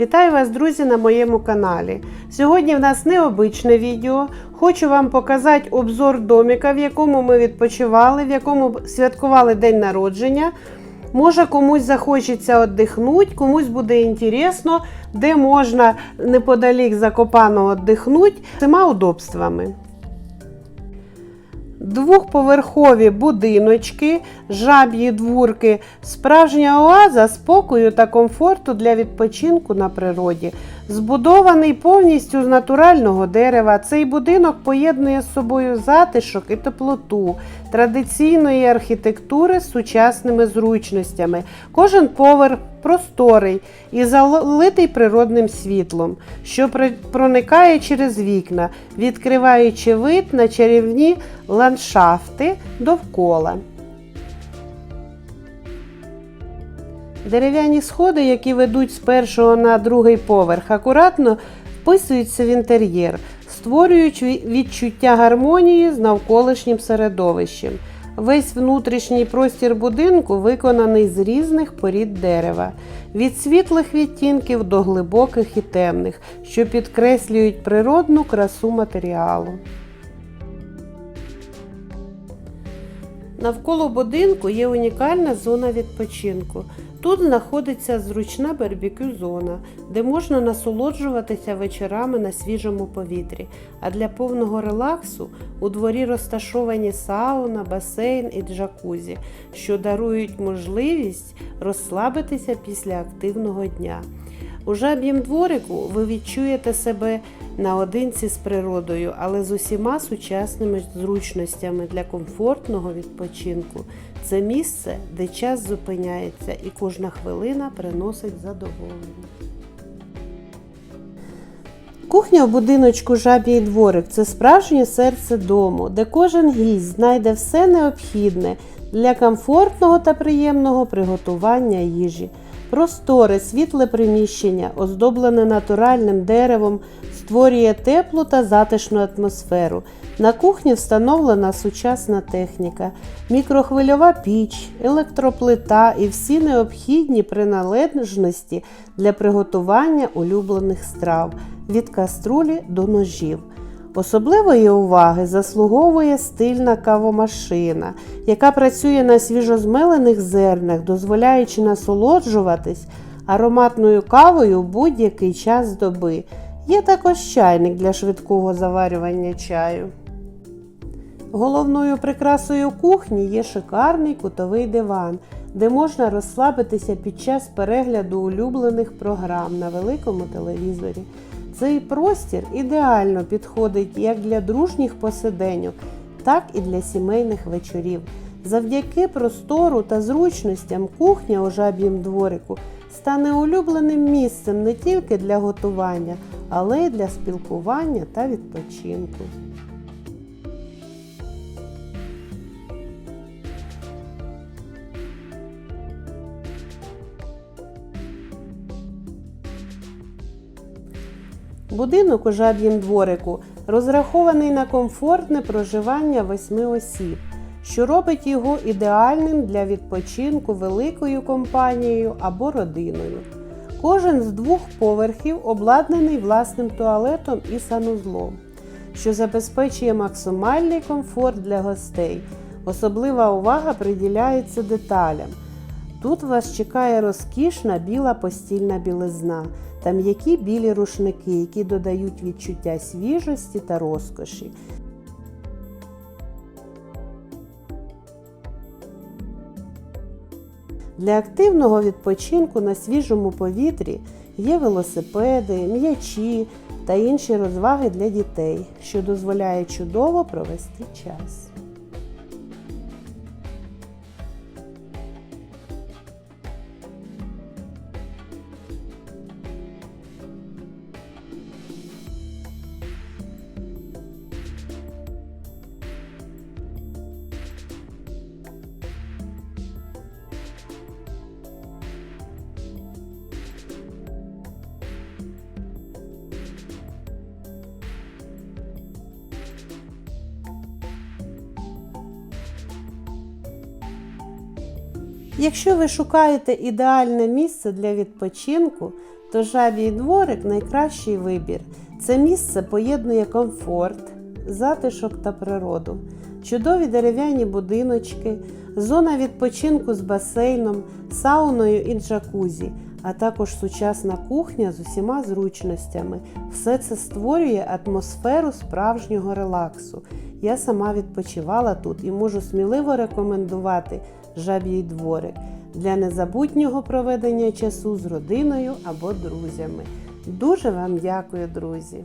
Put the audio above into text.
Вітаю вас, друзі, на моєму каналі. Сьогодні в нас необичне відео. Хочу вам показати обзор домика, в якому ми відпочивали, в якому святкували день народження. Може комусь захочеться віддихнути, комусь буде інтересно, де можна неподалік Закопаного віддихнути всіма удобствами. Двохповерхові будиночки, жаб'ї дворки, справжня оаза спокою та комфорту для відпочинку на природі. Збудований повністю з натурального дерева, цей будинок поєднує з собою затишок і теплоту, традиційної архітектури з сучасними зручностями. Кожен поверх просторий і залитий природним світлом, що проникає через вікна, відкриваючи вид на чарівні ландшафти довкола. Дерев'яні сходи, які ведуть з першого на другий поверх, акуратно вписуються в інтер'єр, створюючи відчуття гармонії з навколишнім середовищем. Весь внутрішній простір будинку виконаний з різних порід дерева, від світлих відтінків до глибоких і темних, що підкреслюють природну красу матеріалу. Навколо будинку є унікальна зона відпочинку. Тут знаходиться зручна барбекю зона, де можна насолоджуватися вечорами на свіжому повітрі. А для повного релаксу у дворі розташовані сауна, басейн і джакузі, що дарують можливість розслабитися після активного дня. У жаб'їм дворику ви відчуєте себе наодинці з природою, але з усіма сучасними зручностями для комфортного відпочинку. Це місце, де час зупиняється і кожна хвилина приносить задоволення. Кухня в будиночку Жаб'їй дворик це справжнє серце дому, де кожен гість знайде все необхідне для комфортного та приємного приготування їжі. Просторе, світле приміщення, оздоблене натуральним деревом, створює теплу та затишну атмосферу. На кухні встановлена сучасна техніка, мікрохвильова піч, електроплита і всі необхідні приналежності для приготування улюблених страв від каструлі до ножів. Особливої уваги заслуговує стильна кавомашина, яка працює на свіжозмелених зернах, дозволяючи насолоджуватись ароматною кавою будь-який час доби. Є також чайник для швидкого заварювання чаю. Головною прикрасою кухні є шикарний кутовий диван, де можна розслабитися під час перегляду улюблених програм на великому телевізорі. Цей простір ідеально підходить як для дружніх посиденьок, так і для сімейних вечорів. Завдяки простору та зручностям кухня у жаб'їм дворику стане улюбленим місцем не тільки для готування, але й для спілкування та відпочинку. Будинок у жаб'їм дворику розрахований на комфортне проживання восьми осіб, що робить його ідеальним для відпочинку великою компанією або родиною. Кожен з двох поверхів обладнаний власним туалетом і санузлом, що забезпечує максимальний комфорт для гостей. Особлива увага приділяється деталям. Тут вас чекає розкішна біла постільна білизна та м'які білі рушники, які додають відчуття свіжості та розкоші. Для активного відпочинку на свіжому повітрі є велосипеди, м'ячі та інші розваги для дітей, що дозволяє чудово провести час. Якщо ви шукаєте ідеальне місце для відпочинку, то жабій дворик найкращий вибір. Це місце поєднує комфорт, затишок та природу, чудові дерев'яні будиночки, зона відпочинку з басейном, сауною і джакузі, а також сучасна кухня з усіма зручностями. Все це створює атмосферу справжнього релаксу. Я сама відпочивала тут і можу сміливо рекомендувати жаб'їй дворик для незабутнього проведення часу з родиною або друзями. Дуже вам дякую, друзі!